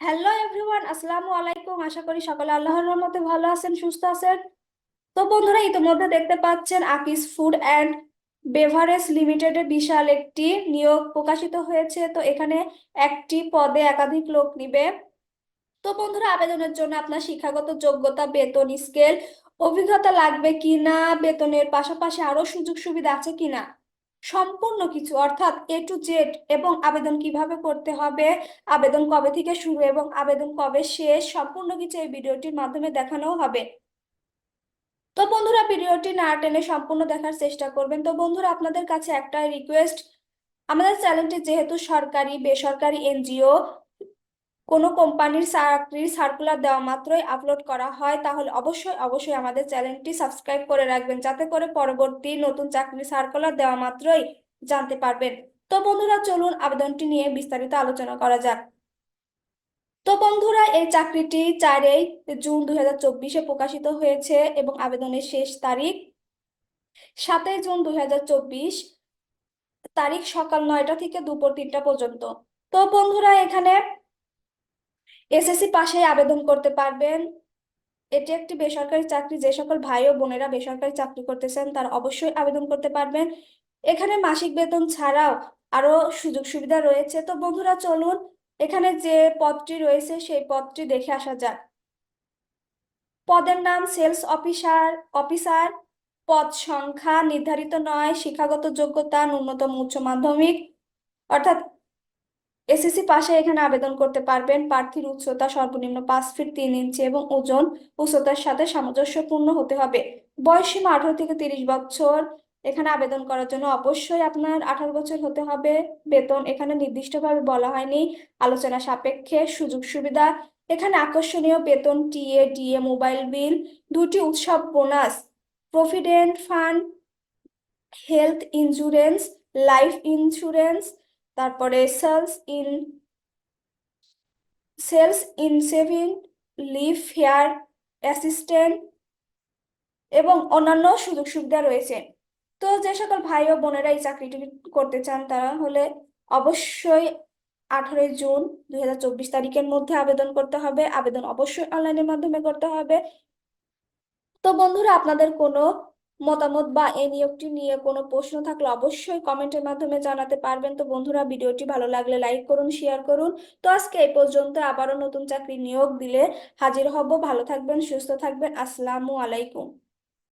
Hello everyone আসসালামু আলাইকুম আশা করি সকলে আল্লাহর রহমতে ভালো আছেন, সুস্থ আছেন। তো বন্ধুরা, ইতিমধ্যে দেখতে পাচ্ছেন আকিস ফুড অ্যান্ড বেভারেজ লিমিটেডের বিশাল একটি নিয়োগ প্রকাশিত হয়েছে। তো এখানে একটি পদে একাধিক লোক নিবে। তো বন্ধুরা, আবেদনের জন্য আপনার শিক্ষাগত যোগ্যতা, বেতন, স্কেল, অভিজ্ঞতা লাগবে কিনা, বেতনের পাশাপাশি আরও সুযোগ সুবিধা আছে কিনা? সম্পূর্ণ কিছু, অর্থাৎ এ টু জেড এবং আবেদন কীভাবে করতে হবে, আবেদন কবে থেকে শুরু এবং আবেদন কবে শেষ, সম্পূর্ণ কিছু এই ভিডিওটির মাধ্যমে দেখানো হবে। তো বন্ধুরা, ভিডিওটি না টেনে সম্পূর্ণ দেখার চেষ্টা করবেন। তো বন্ধুরা, আপনাদের কাছে একটা রিকোয়েস্ট আমাদের চ্যানেলটি যেহেতু সরকারি, বেসরকারি এনজিও কোনো কোম্পানির চাকরির সার্কুলার দেওয়া মাত্রই আপলোড করা হয়, তাহলে অবশ্যই অবশ্যই আমাদের চ্যানেলটি সাবস্ক্রাইব করে রাখবেন, যাতে করে পরবর্তী নতুন চাকরির সার্কুলার দেওয়া মাত্রই জানতে পারবেন। তো বন্ধুরা, চলুন আবেদনটি নিয়ে বিস্তারিত আলোচনা করা যাক। তো বন্ধুরা, এই চাকরিটি চারই জুন দুই হাজার চব্বিশে প্রকাশিত হয়েছে এবং আবেদনের শেষ তারিখ সাতই জুন দুই হাজার চব্বিশ, তারিখ সকাল নয়টা থেকে দুপুর তিনটা পর্যন্ত। তো বন্ধুরা, এখানে এসএসসি পাশে আবেদন করতে পারবেন। এটি একটি বেসরকারি চাকরি, যে সকল ভাই ও বোনেরা বেসরকারি চাকরি করতেছেন তারা অবশ্যই আবেদন করতে পারবেন। এখানে মাসিক বেতন ছাড়াও আরও সুযোগ সুবিধা রয়েছে। তো বন্ধুরা, চলুন এখানে যে পদটি রয়েছে সেই পদটি দেখে আসা যাক। পদের নাম সেলস অফিসার অফিসার। পদ সংখ্যা নির্ধারিত নয়, শিক্ষাগত যোগ্যতা ন্যূনতম উচ্চ মাধ্যমিক। অর্থাৎ এসএসসি পাশে এখানে আবেদন করতে পারবেন। প্রার্থীর উচ্চতা সর্বনিম্ন পাঁচ ফিট তিন ইঞ্চি এবং ওজন উচ্চতার সাথে সামঞ্জস্যপূর্ণ হতে হবে। বয়সীমা আঠারো থেকে তিরিশ বছর। এখানে আবেদন করার জন্য অবশ্যই আপনার আঠারো বছর হতে হবে। বেতন এখানে নির্দিষ্টভাবে বলা হয়নি। আলোচনা সাপেক্ষে সুযোগ সুবিধা। এখানে আকর্ষণীয় বেতন, টিএ, ডিএ, মোবাইল বিল, দুটি উৎসব bonus, provident fund, health insurance, life insurance তারপরে sales in sales in saving leave hair assistant এবং অন্যান্য সুযোগ সুবিধা রয়েছে। তো যে সকল ভাই ও বোনেরা এই চাকরিটি করতে চান, তারা হলে অবশ্যই আঠারোই জুন দুই হাজার চব্বিশ তারিখের মধ্যে আবেদন করতে হবে। আবেদন অবশ্যই অনলাইনের মাধ্যমে করতে হবে। তো বন্ধুরা, আপনাদের কোনো মতামত বা এই নিয়োগটি নিয়ে কোনো প্রশ্ন থাকলে অবশ্যই কমেন্টের মাধ্যমে জানাতে পারবেন। তো বন্ধুরা, ভিডিওটি ভালো লাগলে লাইক করুন, শেয়ার করুন। তো আজকে এই পর্যন্ত আবারও নতুন চাকরি নিয়োগ দিলে হাজির হব। ভালো থাকবেন, সুস্থ থাকবেন। আসসালামু আলাইকুম।